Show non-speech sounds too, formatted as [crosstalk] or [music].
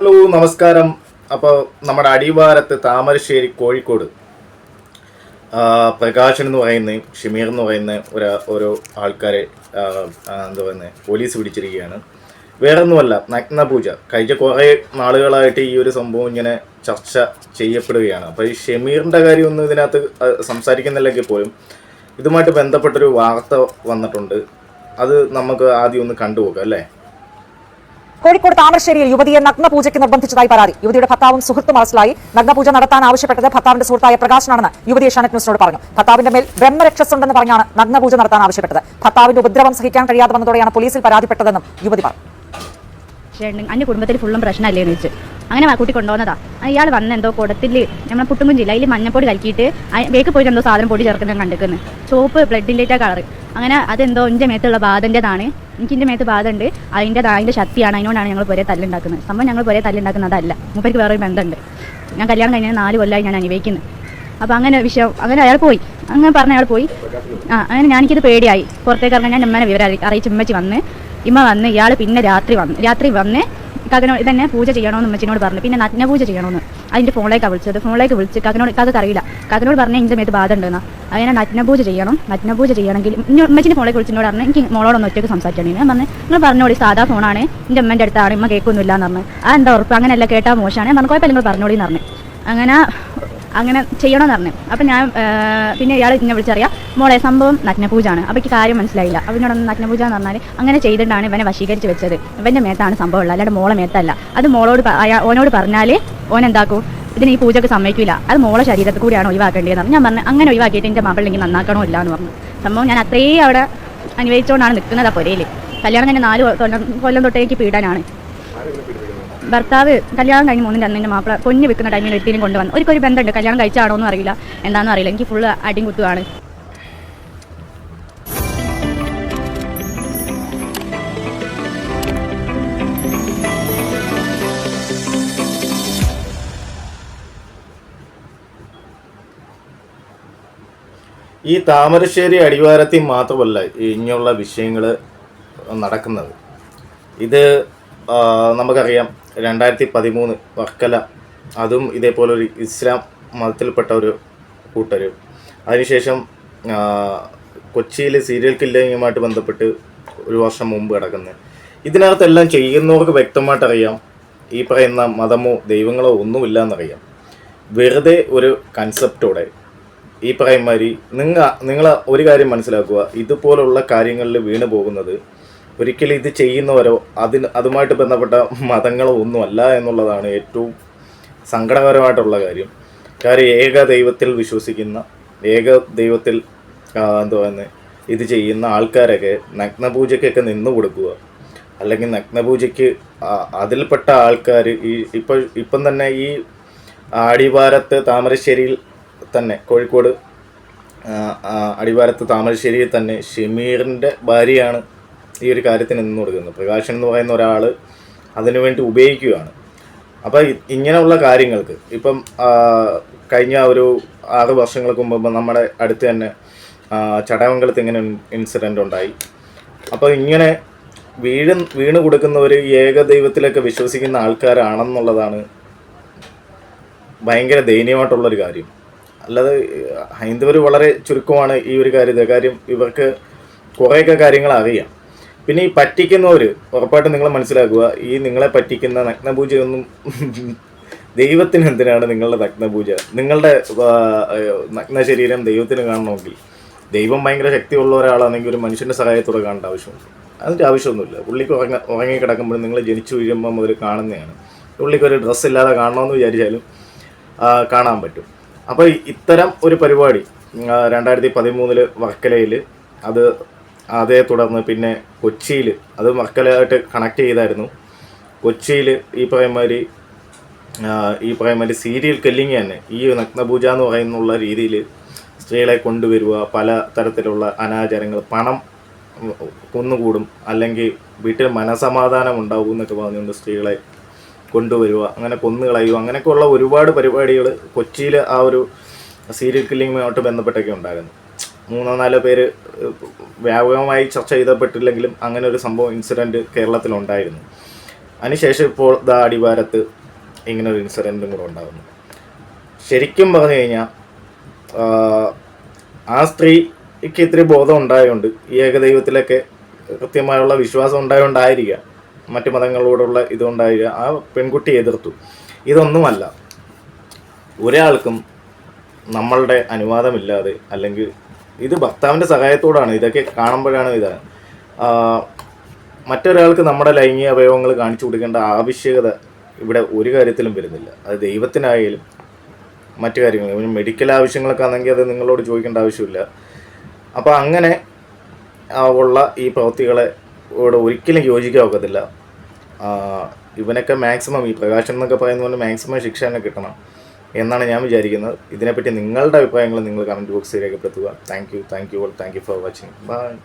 Hello നമസ്കാരം. അപ്പോൾ നമ്മുടെ അടിവാരത്ത് താമരശ്ശേരി കോഴിക്കോട് പ്രകാശൻ എന്ന് പറയുന്ന ഷമീർ എന്ന് പറയുന്ന ഒരു ഓരോ ആൾക്കാരെ എന്താ പറയുന്നത് പോലീസ് പിടിച്ചിരിക്കുകയാണ്. വേറെ ഒന്നുമല്ല നഗ്നപൂജ. കഴിഞ്ഞ കുറേ നാളുകളായിട്ട് ഈ ഒരു സംഭവം ഇങ്ങനെ ചർച്ച ചെയ്യപ്പെടുകയാണ്. അപ്പോൾ ഈ ഷമീറിന്റെ കാര്യമൊന്നും ഇതിനകത്ത് സംസാരിക്കുന്നില്ലെങ്കിൽ പോലും ഇതുമായിട്ട് ബന്ധപ്പെട്ടൊരു വാർത്ത വന്നിട്ടുണ്ട്. അത് നമുക്ക് ആദ്യം ഒന്ന് കണ്ടുപോകാം അല്ലേ? കോഴിക്കോട് താമരശ്ശേരിയിൽ യുവതിയെ നഗ്നപൂജയ്ക്ക് നിർബന്ധിച്ചതായി പരാതി. യുവതിയുടെ ഭർത്താവും സുഹൃത്തും അറസ്റ്റിലായി. നഗ്നപൂജ നടത്താൻ ആവശ്യപ്പെട്ടത് ഭർത്താവിന്റെ സുഹൃത്തായ പ്രകാശനാണെന്ന് യുവതി ഏഷ്യാനെറ്റ് ന്യൂസിനോട് പറഞ്ഞു. ഭർത്താവിന്റെ മേൽ ബ്രഹ്മരക്ഷസുണ്ടെന്ന് പറഞ്ഞാണ് നഗ്നപൂജ നടത്താൻ ആവശ്യപ്പെട്ടത്. ഭർത്താവിന്റെ ഉപദ്രവം സഹിക്കാൻ കഴിയാതെ വന്നതോടെയാണ് പോലീസിൽ പരാതിപ്പെട്ടതെന്നും യുവതി പറഞ്ഞു. അന്റെ കുടുംബത്തിൽ ഫുള്ളും പ്രശ്നമല്ലേ എന്ന് വെച്ച് അങ്ങനെ കൂട്ടി കൊണ്ടുവന്നതാ. അയാൾ വന്ന് എന്തോ കുടത്തിൽ നമ്മളെ പുട്ടുംകുഞ്ചില്ല അതിൽ മഞ്ഞപ്പൊടി കലക്കിയിട്ട് വേക്ക് പോയിട്ട് എന്തോ സാധനം പൊടി ചേർക്കുന്ന കണ്ടിരിക്കുന്നത് ചുവപ്പ് ബ്ലഡിന്റെ കളർ അങ്ങനെ അതെന്തോ എന്റെ മേത്തുള്ള ബാധന്റെതാണ് എനിക്ക് എന്റെ മേത്ത് ബാധ ഉണ്ട് അതിന്റെ അതിന്റെ ശക്തിയാണ്. അതിനോടാണ് ഞങ്ങൾ പുരേ തല്ലുണ്ടാക്കുന്നത്. സംഭവം ഞങ്ങൾ പൊരേ തല്ലുണ്ടാക്കുന്നതല്ല മൂപ്പർക്ക് വേറൊരു ബന്ധമുണ്ട് ഞാൻ കല്യാണം കഴിഞ്ഞാൽ നാല് കൊല്ലമായി ഞാൻ അനുഭവിക്കുന്നത് അപ്പോൾ അങ്ങനെ വിഷയം അങ്ങനെ അയാൾ പോയി. അങ്ങനെ പറഞ്ഞ അയാൾ പോയി. ആ അങ്ങനെ ഞാനിക്കിത് പേടിയായി. പുറത്തേക്ക് ഇറങ്ങാൻ ഞാൻ ഉമ്മനെ വിവരം അറിയി- അറിയിച്ച് ഉമ്മച്ചി വന്ന്. ഇമ്മ വന്ന് ഇയാൾ പിന്നെ രാത്രി വന്ന് രാത്രി വന്ന് കകനോട് ഇതന്നെ പൂജ ചെയ്യണമെന്ന് ഉമ്മച്ചിനോട് പറഞ്ഞു. പിന്നെ നഗ്ന പൂജ ചെയ്യണമെന്ന് അതിന്റെ ഫോണിലേക്കാണ് വിളിച്ചത്. ഫോണിലേക്ക് വിളിച്ച് കകനോട് കകക്ക് അറിയില്ല. കകനോട് പറഞ്ഞാൽ എന്റെ മേത്ത് ബാധ ഉണ്ടെന്ന് അതിനെ നഗ്ന പൂജ ചെയ്യണം. നഗ്ന പൂജ ചെയ്യണമെങ്കിൽ ഉമ്മച്ചിന്റെ ഫോണിലേക്ക് വിളിച്ചിനോട് പറഞ്ഞു. എനിക്ക് മോളോടൊന്ന് ഒറ്റയ്ക്ക് സംസാരിക്കണം ഞാൻ പറഞ്ഞു നിങ്ങൾ പറഞ്ഞോളി. സാധാ ഫോണാണ്. എന്റെ അമ്മേന്റെ അടുത്താണ്. ഉമ്മ കേൾക്കൊന്നുമില്ല എന്ന് പറഞ്ഞു. ആ എന്താ ഉറപ്പ്? അങ്ങനെയല്ല കേട്ടാൽ മോശമാണ്. ഞാൻ പറഞ്ഞു കുഴപ്പമില്ല. നിങ്ങൾ പറഞ്ഞോളി എന്ന് പറഞ്ഞു. അങ്ങനെ അങ്ങനെ ചെയ്യണമെന്ന് പറഞ്ഞു അപ്പം ഞാൻ പിന്നെ ഇയാൾ ഇങ്ങനെ വിളിച്ചറിയാം മോളെ സംഭവം നഗ്നപൂജാണ്. അപ്പം എനിക്ക് കാര്യം മനസ്സിലായില്ല. അവനോട് എന്നോടൊന്ന് നഗ്നപൂജ എന്ന് പറഞ്ഞാൽ അങ്ങനെ ചെയ്തിട്ടാണ് ഇവനെ വശീകരിച്ച് വെച്ചത്. ഇവന്റെ മേത്താണ് സംഭവം ഉള്ളത് അല്ലാണ്ട് മോളെ മേത്തല്ല. അത് മോളോട് ഓനോട് പറഞ്ഞാൽ ഓൻ എന്താക്കും? ഇതിന് ഈ പൂജക്ക് സമ്മതിക്കില്ല അത് മോളെ ശരീരത്തിൽ കൂടിയാണ് ഒഴിവാക്കേണ്ടതെന്ന് ഞാൻ പറഞ്ഞു അങ്ങനെ ഒഴിവാക്കിയിട്ട് എന്റെ മകളിലെങ്കിൽ നന്നാക്കണോ ഇല്ല? എന്ന് പറഞ്ഞു. സംഭവം ഞാൻ അത്രയും അവിടെ അനുഭവിച്ചുകൊണ്ടാണ് നിൽക്കുന്നത് ആ പൊരയിൽ കല്യാണം തന്നെ നാല് കൊല്ലം കൊല്ലം തൊട്ടേക്ക് പീഡനാണ്. ഭർത്താവ് കല്യാണം കഴിഞ്ഞ് മൂന്നിന്റെ അന്ന് എന്റെ മാപ്പിള കൊഞ്ഞ് വെക്കുന്ന ടൈമിൽ എത്തിയും കൊണ്ടുവന്നു. ഒരിക്കലും ബന്ധമുണ്ട്. കല്യാണം കഴിച്ചാണോ എന്ന് അറിയില്ല. എന്താണെന്ന് അറിയില്ല. എനിക്ക് ഫുള്ള് അടിയും കുത്തുവാണ്. ഈ താമരശ്ശേരി അടിവാരത്തിൽ മാത്രമല്ല ഇങ്ങനെയുള്ള വിഷയങ്ങൾ നടക്കുന്നത്. ഇത് നമുക്കറിയാം. രണ്ടായിരത്തി പതിമൂന്ന് വർക്കല. അതും ഇതേപോലെ ഒരു ഇസ്ലാം മതത്തിൽപ്പെട്ട ഒരു കൂട്ടർ അതിനുശേഷം കൊച്ചിയിൽ സീരിയൽ കില്ലിങ്ങുമായിട്ട് ബന്ധപ്പെട്ട് ഒരു വർഷം മുമ്പ് കിടക്കുന്നത് ഇതിനകത്തെല്ലാം ചെയ്യുന്നവർക്ക് വ്യക്തമായിട്ട് അറിയാം ഈ പറയുന്ന മതമോ ദൈവങ്ങളോ ഒന്നുമില്ല എന്നറിയാം വെറുതെ ഒരു കൺസെപ്റ്റോടെ ഈ പറയുന്ന മാതിരി നിങ്ങൾ നിങ്ങൾ ഒരു കാര്യം മനസ്സിലാക്കുക. ഇതുപോലുള്ള കാര്യങ്ങളിൽ വീണ് പോകുന്നത് ഒരിക്കലും ഇത് ചെയ്യുന്നവരോ അതിന് അതുമായിട്ട് ബന്ധപ്പെട്ട മതങ്ങളോ ഒന്നുമല്ല എന്നുള്ളതാണ് ഏറ്റവും സങ്കടകരമായിട്ടുള്ള കാര്യം. കാര്യം ഏക ദൈവത്തിൽ വിശ്വസിക്കുന്ന ഏക ദൈവത്തിൽ എന്താ പറയുന്നത് ഇത് ചെയ്യുന്ന ആൾക്കാരൊക്കെ നഗ്നപൂജയ്ക്കൊക്കെ നിന്ന് കൊടുക്കുക. അല്ലെങ്കിൽ നഗ്നപൂജയ്ക്ക് അതിൽപ്പെട്ട ആൾക്കാർ ഈ ഇപ്പോൾ ഇപ്പം തന്നെ ഈ അടിവാരത്ത് താമരശ്ശേരിയിൽ തന്നെ കോഴിക്കോട് അടിവാരത്ത് താമരശ്ശേരിയിൽ തന്നെ ഷമീറിന്റെ ഭാര്യയാണ് ഈ ഒരു കാര്യത്തിന് നിന്ന് കൊടുക്കുന്നത്. പ്രകാശൻ എന്ന് പറയുന്ന ഒരാൾ അതിനുവേണ്ടി ഉപയോഗിക്കുകയാണ്. അപ്പോൾ ഇങ്ങനെയുള്ള കാര്യങ്ങൾക്ക് ഇപ്പം കഴിഞ്ഞ ഒരു ആറ് വർഷങ്ങൾക്ക് മുമ്പ് നമ്മുടെ അടുത്ത് തന്നെ ആ, ഇങ്ങനെ ഇൻസിഡന്റ് ഉണ്ടായി. അപ്പോൾ ഇങ്ങനെ വീഴ് വീണ് കൊടുക്കുന്നവർ ഏക ദൈവത്തിലൊക്കെ വിശ്വസിക്കുന്ന ആൾക്കാരാണെന്നുള്ളതാണ് ഭയങ്കര ദയനീയമായിട്ടുള്ളൊരു കാര്യം. അല്ലാതെ ഹൈന്ദവർ വളരെ ചുരുക്കമാണ് ഈ ഒരു കാര്യത്തെ കാര്യം ഇവർക്ക് കുറേയൊക്കെ കാര്യങ്ങൾ അറിയാം പിന്നെ ഈ പറ്റിക്കുന്നവർ ഉറപ്പായിട്ടും നിങ്ങൾ മനസ്സിലാക്കുക ഈ നിങ്ങളെ പറ്റിക്കുന്ന നഗ്നപൂജയൊന്നും [laughs] ദൈവത്തിന് എന്തിനാണ് നിങ്ങളുടെ നഗ്നപൂജ? നിങ്ങളുടെ നഗ്ന ശരീരം ദൈവത്തിന് കാണണമെങ്കിൽ ദൈവം ഭയങ്കര ശക്തിയുള്ള ഒരാളാണെങ്കിൽ ഒരു മനുഷ്യന്റെ സഹായത്തോടെ കാണേണ്ട ആവശ്യമുണ്ട്. അതിന്റെ ആവശ്യമൊന്നുമില്ല. പുള്ളിക്ക് ഉറങ്ങ ഉറങ്ങി കിടക്കുമ്പോൾ നിങ്ങൾ ജനിച്ചു വീഴുമ്പോൾ മുതൽ കാണുന്നതാണ്. പുള്ളിക്ക് ഒരു ഡ്രസ്സ് ഇല്ലാതെ കാണണമെന്ന് വിചാരിച്ചാലും കാണാൻ പറ്റും. അപ്പോൾ ഇത്തരം ഒരു പരിപാടി രണ്ടായിരത്തി പതിമൂന്നിൽ വർക്കലയിൽ അത് അതേ തുടർന്ന് പിന്നെ കൊച്ചിയിൽ അത് വർക്കലയായിട്ട് കണക്ട് ചെയ്തായിരുന്നു. കൊച്ചിയിൽ ഈ പറയുമാതിരി ഈ പറയുമാതിരി സീരിയൽ കല്ലിങ് തന്നെ. ഈ നഗ്നപൂജ എന്ന് പറയുന്ന രീതിയിൽ സ്ത്രീകളെ കൊണ്ടുവരിക പല തരത്തിലുള്ള അനാചാരങ്ങൾ പണം കുന്നുകൂടും അല്ലെങ്കിൽ വീട്ടിൽ മനസമാധാനം ഉണ്ടാവും എന്നൊക്കെ പറഞ്ഞുകൊണ്ട് സ്ത്രീകളെ കൊണ്ടുവരിക അങ്ങനെ കൊന്നു കൊന്നുകളയുക അങ്ങനെയൊക്കെയുള്ള ഒരുപാട് പരിപാടികൾ കൊച്ചിയിൽ ആ ഒരു സീരിയൽ കില്ലിങ്ങുമായിട്ട് ബന്ധപ്പെട്ടൊക്കെ ഉണ്ടായിരുന്നു. മൂന്നോ നാലോ പേര് വ്യാപകമായി ചർച്ച ചെയ്തപ്പെട്ടില്ലെങ്കിലും അങ്ങനെ ഒരു സംഭവം ഇൻസിഡന്റ് കേരളത്തിലുണ്ടായിരുന്നു. അതിനുശേഷം ഇപ്പോൾ ദാ അടിവാരത്ത് ഇങ്ങനെ ഒരു ഇൻസിഡന്റും കൂടെ ഉണ്ടാകുന്നു ശരിക്കും പറഞ്ഞു കഴിഞ്ഞാൽ ആ സ്ത്രീക്ക് ഇത്തിരി ബോധം ഉണ്ടായതുകൊണ്ട് ഈ ഏകദൈവത്തിലൊക്കെ കൃത്യമായുള്ള വിശ്വാസം ഉണ്ടായതുകൊണ്ടായിരിക്കാം മറ്റു മതങ്ങളോടുള്ള ഇതുകൊണ്ടായിരിക്കാം ആ പെൺകുട്ടി എതിർത്തു. ഇതൊന്നുമല്ല. ഒരാൾക്കും നമ്മളുടെ അനുവാദമില്ലാതെ അല്ലെങ്കിൽ ഇത് ഭർത്താവിന്റെ സഹായത്തോടാണ്. ഇതൊക്കെ കാണുമ്പോഴാണ് ഇതാണ്. ആ, മറ്റൊരാൾക്ക് നമ്മുടെ ലൈംഗിക അവയവങ്ങൾ കാണിച്ചു കൊടുക്കേണ്ട ആവശ്യകത ഇവിടെ ഒരു കാര്യത്തിലും വരുന്നില്ല. അത് ദൈവത്തിനായാലും മറ്റു കാര്യങ്ങൾ. മെഡിക്കൽ ആവശ്യങ്ങളൊക്കെ ആണെങ്കിൽ അത് നിങ്ങളോട് ചോദിക്കേണ്ട ആവശ്യമില്ല. അപ്പോൾ അങ്ങനെ ഉള്ള ഈ പ്രവൃത്തികളെ ഇവിടെ ഒരിക്കലും യോജിക്കാൻ ഒക്കത്തില്ല. ഇവനൊക്കെ മാക്സിമം ഈ പ്രകാശൻ എന്നൊക്കെ പറയുന്ന പോലെ മാക്സിമം ശിക്ഷ തന്നെ കിട്ടണം. എന്നാണ് ഞാൻ വിചാരിക്കുന്നത്. ഇതിനെപ്പറ്റി നിങ്ങളുടെ അഭിപ്രായങ്ങൾ നിങ്ങൾ കമന്റ് ബോക്സിൽ രേഖപ്പെടുത്തുക. Thank you thank you all thank you for watching bye